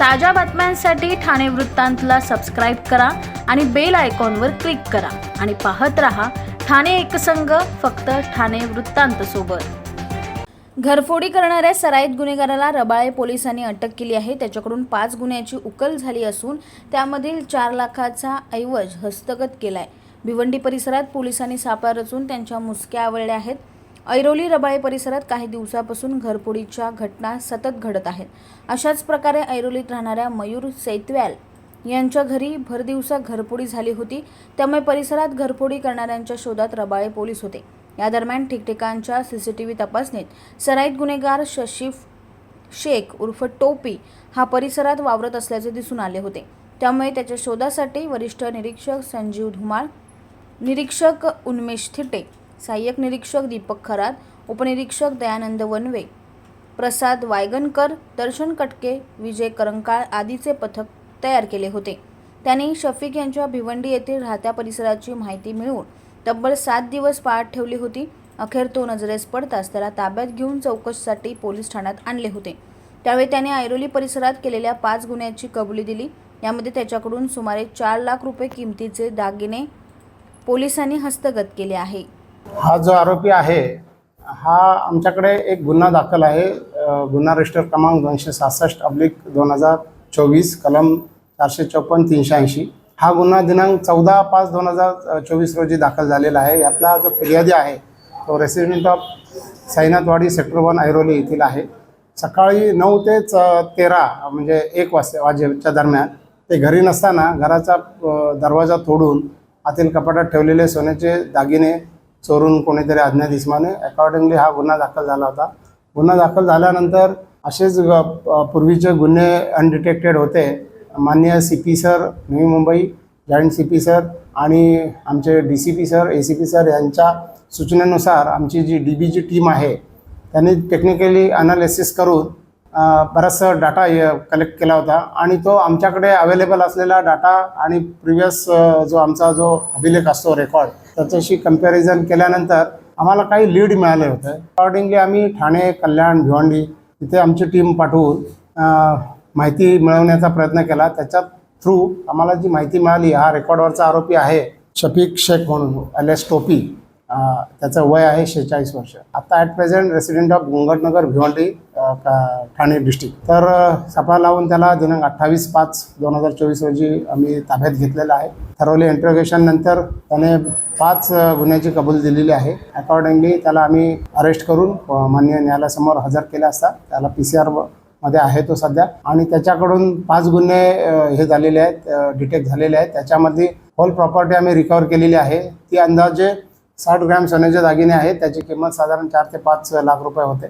ताज्या बातम्यांसाठी ठाणे वृत्तांतला सबस्क्राईब करा आणि बेल आयकॉनवर क्लिक करा. आणि पाहत रहा ठाणे एकसंघ फक्त ठाणे वृत्तांत सोबत. घरफोडी करणाऱ्या सराईत गुन्हेगाराला रबाळे पोलिसांनी अटक केली आहे. त्याच्याकडून पाच गुन्ह्याची उकल झाली असून त्यामधील चार लाखाचा ऐवज हस्तगत केलाय. भिवंडी परिसरात पोलिसांनी सापळा रचून त्यांच्या मुसक्या आवळल्या आहेत. ऐरोली रबाळे परिसरात काही दिवसापासून घरफोडीच्या घटना सतत घडत आहेत. अशाच प्रकारे ऐरोलीत राहणाऱ्या मयूर सैतव्याल यांच्या घरी भरदिवसा घरफोडी झाली होती. त्यामुळे परिसरात घरफोडी करणाऱ्यांच्या शोधात रबाळे पोलीस होते. या दरम्यान ठिकठिकाणच्या सीसीटीव्ही तपासणीत सराईत गुन्हेगार शशीफ शेख उर्फ टोपी हा परिसरात वावरत असल्याचे दिसून आले होते. त्यामुळे त्याच्या शोधासाठी वरिष्ठ निरीक्षक संजीव धुमाळ निरीक्षक उन्मेष थिटे सहाय्यक निरीक्षक दीपक खरात उपनिरीक्षक दयानंद वनवे प्रसाद वायगनकर दर्शन कटके विजय करंकाळ आदीचे पथक तयार केले होते. त्यांनी शफीक यांच्या भिवंडी येथील राहत्या परिसराची माहिती मिळवून तब्बल सात दिवस पाळत ठेवली होती. अखेर तो नजरेस पडताच त्याला ताब्यात घेऊन चौकशीसाठी पोलीस ठाण्यात आणले होते. त्यावेळी त्याने ऐरोली परिसरात केलेल्या पाच गुन्ह्याची कबुली दिली. यामध्ये त्याच्याकडून सुमारे चार लाख रुपये किमतीचे दागिने पोलिसांनी हस्तगत केले आहे. हा जो आरोपी आहे हा आमच्याकडे एक गुन्हा दाखल आहे. गुन्हा रजिस्टर क्रमांक दोनशे सहासष्ट अब्लिक दोन हजार चोवीस कलम चारशे चौपन्न तीनशे ऐंशी. हा गुन्हा दिनांक चौदा पाच दोन हजार चोवीस रोजी दाखल झालेला आहे. यातला जो फिर्यादी आहे तो resident of Sainathwadi sector one Airoli येथील आहे. सकाळी नऊ ते च तेरा म्हणजे एक वाजता वाजेच्या दरम्यान ते घरी नसताना घराचा दरवाजा तोडून आतील कपाटात ठेवलेले सोन्याचे दागिने चोरून कोणीतरी अज्ञात इसमाने अकॉर्डिंगली हा गुन्हा दाखल झाला होता. गुन्हा दाखल झाल्यानंतर असेच पूर्वीचे गुन्हे अनडिटेक्टेड होते. माननीय C P sir Navi Mumbai joint C P sir आणि आमचे D C P sir A C P sir यांच्या सूचनेनुसार आमची जी डी बीची टीम आहे त्यांनी टेक्निकली अनालिसिस करून बराचसा डाटा कलेक्ट केला होता. आणि तो आमच्याकडे अवेलेबल असलेला डाटा आणि प्रिव्हियस जो आमचा जो अभिलेख असतो रेकॉर्ड त्याच्याशी कंपॅरिझन केल्यानंतर आम्हाला काही लीड मिळाले होते. अकॉर्डिंगली आम्ही ठाणे कल्याण भिवंडी इथे आमची टीम पाठवून माहिती मिळवण्याचा प्रयत्न केला. त्याच्या थ्रू आम्हाला जी माहिती मिळाली हा रेकॉर्डवरचा आरोपी आहे शफीक शेख म्हणून एल एस टोपी. त्याचं वय आहे शेहेचाळीस वर्ष. आता at present resident of Gungatnagar Bhiwandi Thane district. तर सपा लावून त्याला दिनांक अठ्ठावीस पाच दोन हजार चोवीस रोजी आम्ही ताब्यात घेतलेला आहे. ठरवले इंटरोगेशन नंतर त्याने पाच गुन्ह्याची कबूल दिलेली आहे. अकॉर्डिंगली त्याला आम्ही अरेस्ट करून मान्य माननीय न्यायालयासमोर हजर केला असता. त्याला पी सी आरमध्ये आहे तो सध्या. आणि त्याच्याकडून पाच गुन्हे हे झालेले आहेत डिटेक्ट झालेले आहेत. त्याच्यामध्ये होल प्रॉपर्टी आम्ही रिकवर केलेली आहे. ती अंदाजे साठ ग्रॅम सोन्याचे दागिने आहेत. त्याची किंमत साधारण चार ते पाच लाख रुपये होते.